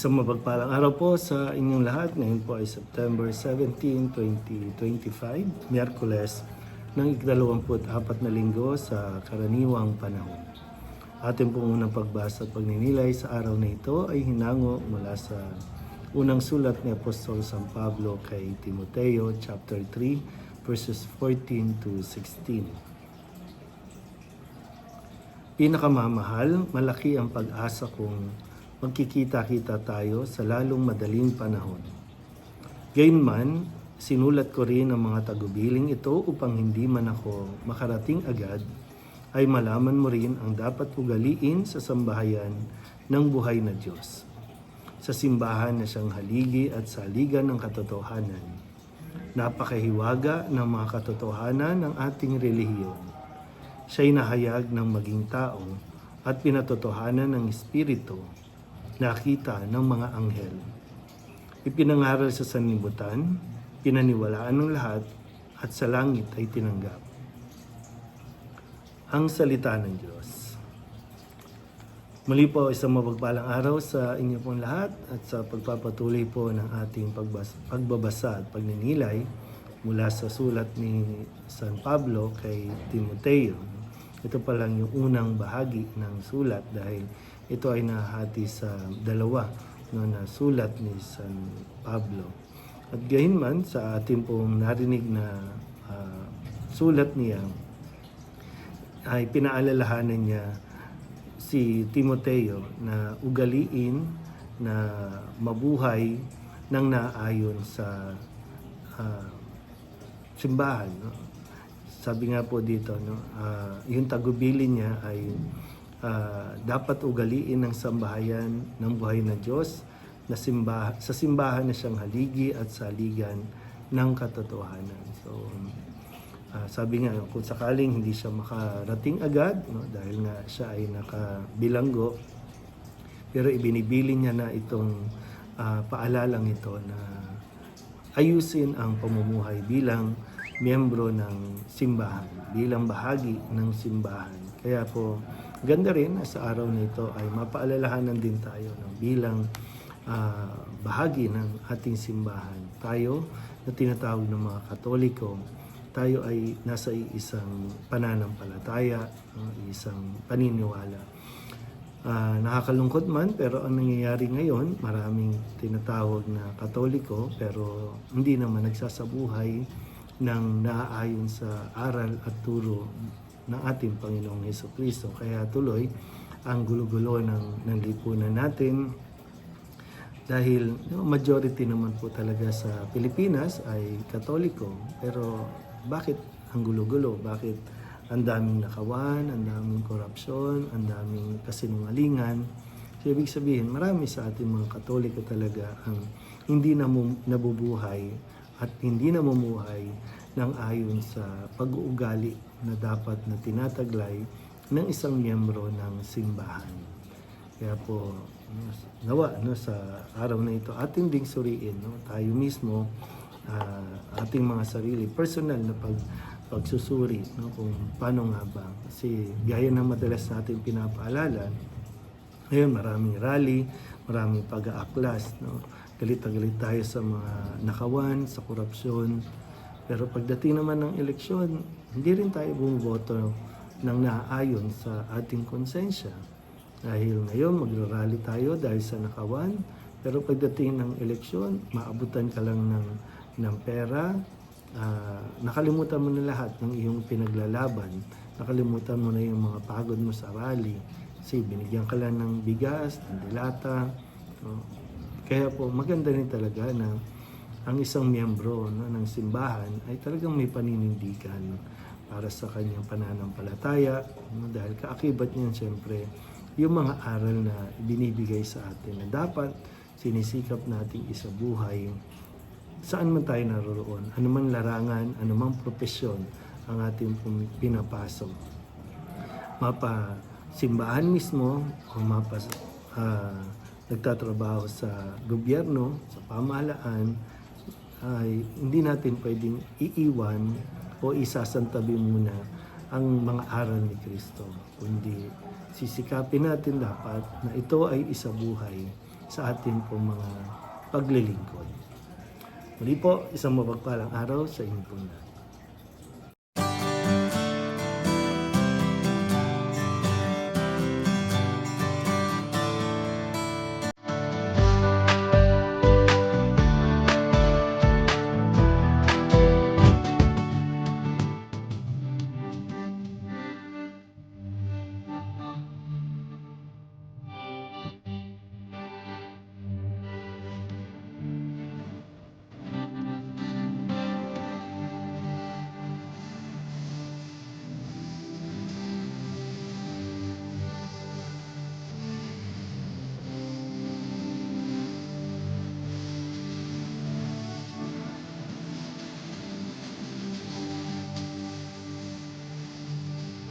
Isang mapagpalang araw po sa inyong lahat. Ngayon po ay September 17, 2025, Miyerkules ng ikdalawamput apat na linggo sa karaniwang panahon. Ating pong unang pagbasa at pagninilay sa araw na ito ay hinango mula sa unang sulat ni Apostol San Pablo kay Timoteo chapter 3 verses 14 to 16. Pinakamamahal, malaki ang pag-asa kung magkikita-kita tayo sa lalong madaling panahon. Gayunman, sinulat ko rin ang mga tagubiling ito upang hindi man ako makarating agad, ay malaman mo rin ang dapat ugaliin sa sambahayan ng buhay na Diyos. Sa simbahan na siyang haligi at saligan ng katotohanan. Napakahiwaga ng mga katotohanan ng ating relihiyon. Siya'y nahayag ng maging tao at pinatotohanan ng Espiritu nakita ng mga anghel. Ipinangaral sa sanlibutan, pinaniwalaan ng lahat, at sa langit ay tinanggap. Ang salita ng Diyos. Muli po isang mapagpalang araw sa inyo pong lahat at sa pagpapatuloy po ng ating pagbas- pagbabasa at pagninilay mula sa sulat ni San Pablo kay Timoteo. Ito pa lang yung unang bahagi ng sulat dahil ito ay nahati sa dalawa no, na sulat ni San Pablo. At gayon man sa ating pong narinig na ah, sulat niya ay pinaalalahanan niya si Timoteo na ugaliin na mabuhay ng naayon sa ah, simbahan. No? Sabi nga po dito, no, ah, yung tagubilin niya ay ah, dapat ugaliin ng sambahayan ng buhay na Diyos na simbahan, sa simbahan na siyang haligi at saligan ng katotohanan. So, ah, sabi nga, kung sakaling hindi siya makarating agad, no, dahil nga siya ay nakabilanggo, pero ibinibili niya na itong ah, paalalang ito na ayusin ang pamumuhay bilang miyembro ng simbahan, bilang bahagi ng simbahan. Kaya po, ganda rin na sa araw na ito ay mapaalalahanan din tayo ng bilang ah, bahagi ng ating simbahan. Tayo na tinatawag ng mga katoliko, tayo ay nasa isang pananampalataya, no, isang paniniwala. Ah, nakakalungkot man pero ang nangyayari ngayon, maraming tinatawag na katoliko pero hindi naman nagsasabuhay ng naaayon sa aral at turo ng ating Panginoong Heso Kristo. Kaya tuloy ang gulo-gulo ng, ng lipunan natin dahil no, majority naman po talaga sa Pilipinas ay katoliko. Pero bakit ang gulo-gulo? Bakit ang daming nakawan, ang daming korupsyon, ang daming kasinungalingan? So, ibig sabihin, marami sa ating mga katoliko talaga ang hindi na nabubuhay at hindi namumuhay ng ayon sa pag-uugali na dapat na tinataglay ng isang miyembro ng simbahan. Kaya po, nawa no, sa araw na ito, ating ding suriin, no, tayo mismo, ah, ating mga sarili, personal na pag, pagsusuri, no, kung paano nga ba. Kasi gaya ng madalas natin pinapaalala, ngayon maraming rally, maraming pag-aaklas, no, galit na galit tayo sa mga nakawan, sa korupsyon, pero pagdating naman ng eleksyon, hindi rin tayo bumoboto ng naaayon sa ating konsensya. Dahil ngayon magrarally tayo dahil sa nakawan, pero pagdating ng eleksyon, maabutan ka lang ng, ng pera, ah, nakalimutan mo na lahat ng iyong pinaglalaban, nakalimutan mo na yung mga pagod mo sa rally, kasi binigyan ka lang ng bigas, ng dilata. no? Kaya po maganda rin talaga na ang isang miyembro no, ng simbahan ay talagang may paninindigan para sa kanyang pananampalataya no, dahil kaakibat niyan siyempre yung mga aral na binibigay sa atin na dapat sinisikap nating isabuhay saan man tayo naroon, anumang larangan, anumang propesyon ang ating pinapasok. Mapa simbahan mismo o mapa ah, nagtatrabaho sa gobyerno, sa pamahalaan, ay hindi natin pwedeng iiwan o isasantabi muna ang mga aral ni Kristo. Kundi sisikapin natin dapat na ito ay isabuhay sa ating pong mga paglilingkod. Muli po, isang mapagpalang araw sa inyo pong lahat.